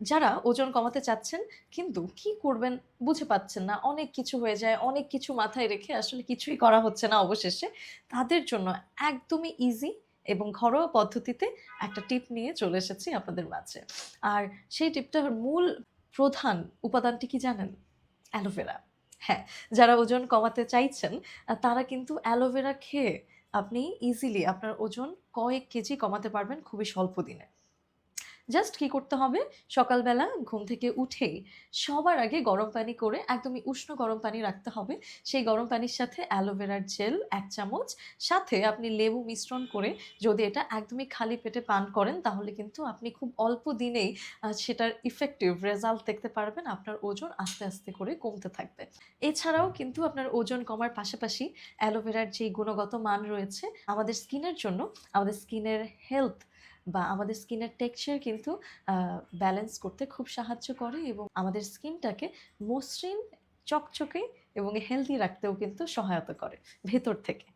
যারা ওজন কমাতে চাচ্ছেন, কিন্তু কি করবেন বুঝে পাচ্ছেন না। অনেক কিছু হয়ে যায়, অনেক কিছু মাথায় রেখে আসলে কিছুই করা হচ্ছে না অবশেষে। তাদের জন্য একদমই ইজি এবং ঘরোয়া পদ্ধতিতে একটা টিপ নিয়ে চলে এসেছি আপনাদের মাঝে। আর সেই টিপটার মূল প্রধান উপাদানটি কি জানেন? অ্যালোভেরা। হ্যাঁ যারা ওজন কমাতে চাইছেন, তারা কিন্তু অ্যালোভেরা খেয়ে আপনি ইজিলি আপনার ওজন কয়েক কেজি কমাতে পারবেন খুবই স্বল্প দিনে। জাস্ট কি করতে হবে? সকালবেলা ঘুম থেকে উঠেই সবার আগে গরম পানি করে একদমই উষ্ণ গরম পানি রাখতে হবে। সেই গরম পানির সাথে অ্যালোভেরার জেল এক চামচ। সাথে আপনি লেবু মিশ্রণ করে যদি এটা একদমই খালি পেটে পান করেন, তাহলে কিন্তু আপনি খুব অল্প দিনেই সেটার ইফেক্টিভ রেজাল্ট দেখতে পারবেন। আপনার ওজন আস্তে আস্তে করে কমতে থাকবে। এছাড়াও কিন্তু আপনার ওজন কমার পাশাপাশি অ্যালোভেরার যে গুণগত মান রয়েছে, আমাদের স্কিনের জন্য, আমাদের স্কিনের হেলথ বা আমাদের স্কিনের টেক্সচার কিন্তু ব্যালেন্স করতে খুব সাহায্য করে এবং আমাদের স্কিনটাকে মসৃণ, চকচকে এবং হেলদি রাখতেও কিন্তু সহায়তা করে ভেতর থেকে।